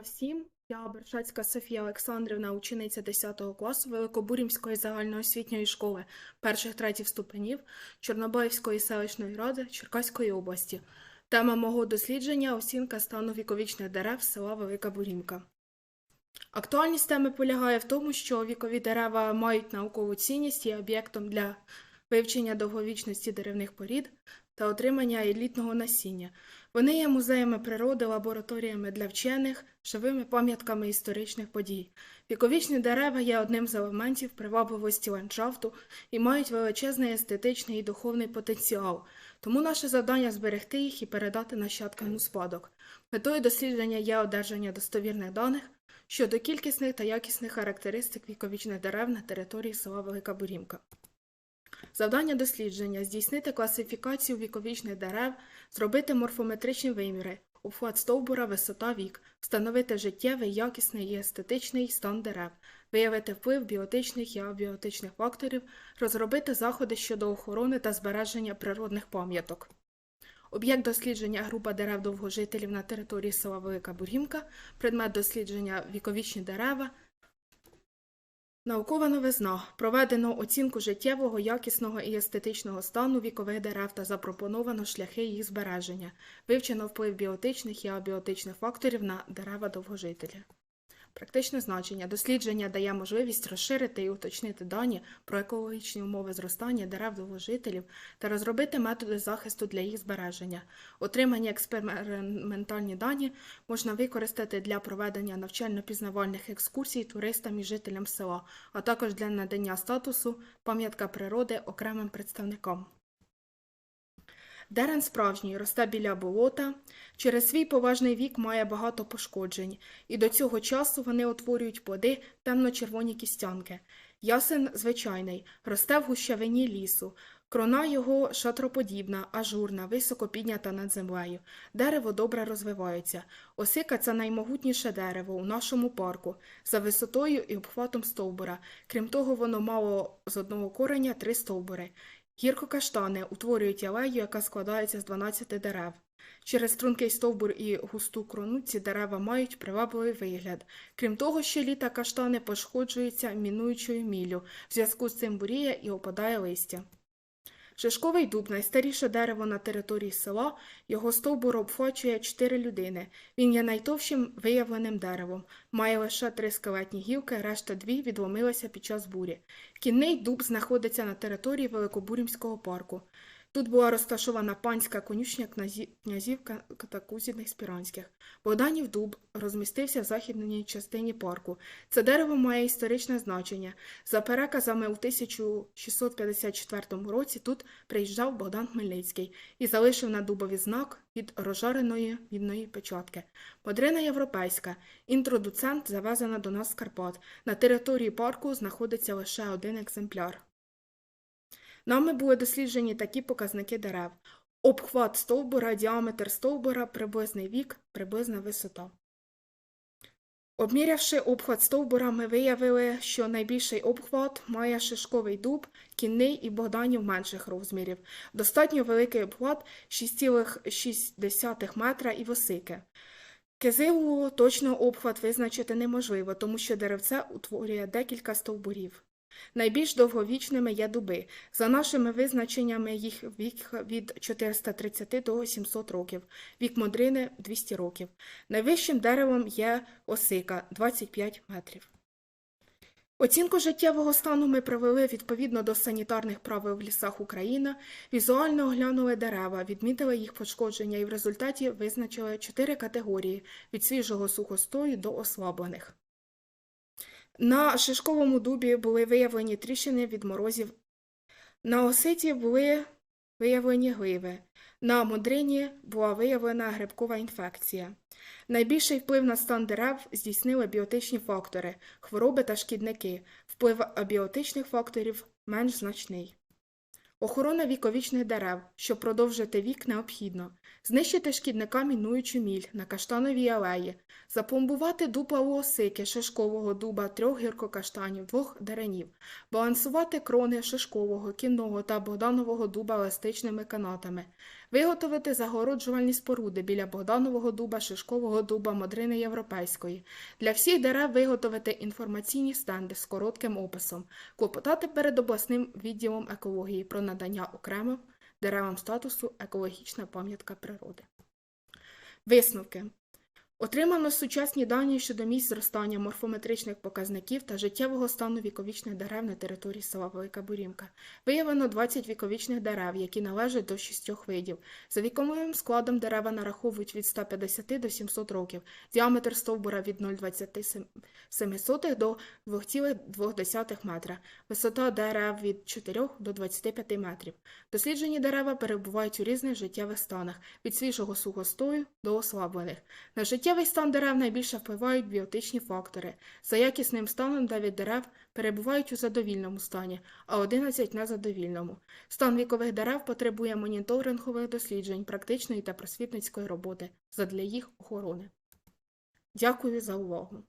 всім! Я Бершацька Софія Олександрівна, учениця 10 класу Великобурімської загальноосвітньої школи перших третіх ступенів Чорнобаївської селищної ради Черкаської області. Тема мого дослідження оцінка стану віковічних дерев села Велика Бурімка. Актуальність теми полягає в тому, що вікові дерева мають наукову цінність і об'єктом для вивчення довговічності деревних порід та отримання елітного насіння. Вони є музеями природи, лабораторіями для вчених, живими пам'ятками історичних подій. Віковічні дерева є одним з елементів привабливості ландшафту і мають величезний естетичний і духовний потенціал. Тому наше завдання зберегти їх і передати нащадкам у спадок. Метою дослідження є одержання достовірних даних щодо кількісних та якісних характеристик віковічних дерев на території села Велика Бурімка. Завдання дослідження здійснити класифікацію віковічних дерев, зробити морфометричні виміри, обхват стовбура, висота вік, встановити життєвий, якісний і естетичний стан дерев, виявити вплив біотичних і абіотичних факторів, розробити заходи щодо охорони та збереження природних пам'яток. Об'єкт дослідження група дерев довгожителів на території села Велика Бургімка, предмет дослідження віковічні дерева, Наукова новизна. Проведено оцінку життєвого, якісного і естетичного стану вікових дерев та запропоновано шляхи їх збереження. Вивчено вплив біотичних і абіотичних факторів на дерева довгожителі. Практичне значення. Дослідження дає можливість розширити і уточнити дані про екологічні умови зростання дерев довгожителів та розробити методи захисту для їх збереження. Отримані експериментальні дані можна використати для проведення навчально-пізнавальних екскурсій туристам і жителям села, а також для надання статусу пам'ятка природи окремим представникам. Дерен справжній росте біля болота, через свій поважний вік має багато пошкоджень, і до цього часу вони утворюють плоди темно-червоні кістянки. Ясен звичайний, росте в гущавині лісу. Крона його шатроподібна, ажурна, високо піднята над землею. Дерево добре розвивається. Осика це наймогутніше дерево у нашому парку, за висотою і обхватом стовбура. Крім того, воно мало з одного кореня три стовбури. Гіркокаштани утворюють алею, яка складається з 12 дерев. Через стрункий стовбур і густу крону ці дерева мають привабливий вигляд. Крім того, щоліта каштани пошкоджуються мінуючою міллю, в зв'язку з цим буріє і опадає листя. Шишковий дуб найстаріше дерево на території села, його стовбур обхвачує чотири людини. Він є найтовщим виявленим деревом, має лише три скелетні гілки, решта дві відломилися під час бурі. Кінний дуб знаходиться на території Великобурімського парку. Тут була розташована панська конюшня князів Ка- Катакузіних Спіранських. Богданів дуб розмістився в західній частині парку. Це дерево має історичне значення. За переказами у 1654 році тут приїжджав Богдан Хмельницький і залишив на дубові знак від розжареної мідної печатки. Модрина європейська. Інтродуцент завезена до нас з Карпат. На території парку знаходиться лише один екземпляр. Нами були досліджені такі показники дерев: обхват стовбура, діаметр стовбура, приблизний вік, приблизна висота. Обмірявши обхват стовбура, ми виявили, що найбільший обхват має шишковий дуб, кінний і богданів менших розмірів. Достатньо великий обхват 6,6 метра і восики. Кизилу точно обхват визначити неможливо, тому що деревце утворює декілька стовбурів. Найбільш довговічними є дуби. За нашими визначеннями, їх вік від 430 до 700 років, вік модрини – 200 років. Найвищим деревом є осика – 25 метрів. Оцінку життєвого стану ми провели відповідно до санітарних правил в лісах України, візуально оглянули дерева, відмітили їх пошкодження і в результаті визначили чотири категорії – від свіжого сухостою до ослаблених. На шишковому дубі були виявлені тріщини від морозів. На оситі були виявлені гливи. На мудрині була виявлена грибкова інфекція. Найбільший вплив на стан дерев здійснили біотичні фактори, хвороби та шкідники. Вплив абіотичних факторів менш значний. Охорона віковічних дерев, щоб продовжити вік, необхідно. Знищити шкідника мінуючу міль на каштановій алеї, запломбувати дупла у осики шишкового дуба трьох гіркокаштанів, двох деренів, балансувати крони шишкового, кінного та богданового дуба еластичними канатами, Виготовити загороджувальні споруди біля Богданового дуба, Шишкового дуба, Модрини Європейської. Для всіх дерев виготовити інформаційні стенди з коротким описом. Клопотати перед обласним відділом екології про надання окремим деревам статусу екологічна пам'ятка природи. Висновки. Отримано сучасні дані щодо місць зростання морфометричних показників та життєвого стану віковічних дерев на території села Велика Бурівка. Виявлено 20 віковічних дерев, які належать до шістьох видів. За віковим складом дерева нараховують від 150 до 700 років, діаметр стовбура від 0,27 до 2,2 метра, висота дерев від 4 до 25 метрів. Досліджені дерева перебувають у різних життєвих станах, від свіжого сухостою до ослаблених. На життєвий стан дерев найбільше впливають біотичні фактори. За якісним станом 9 дерев перебувають у задовільному стані, а 11 – незадовільному. Стан вікових дерев потребує моніторингових досліджень, практичної та просвітницької роботи задля їх охорони. Дякую за увагу!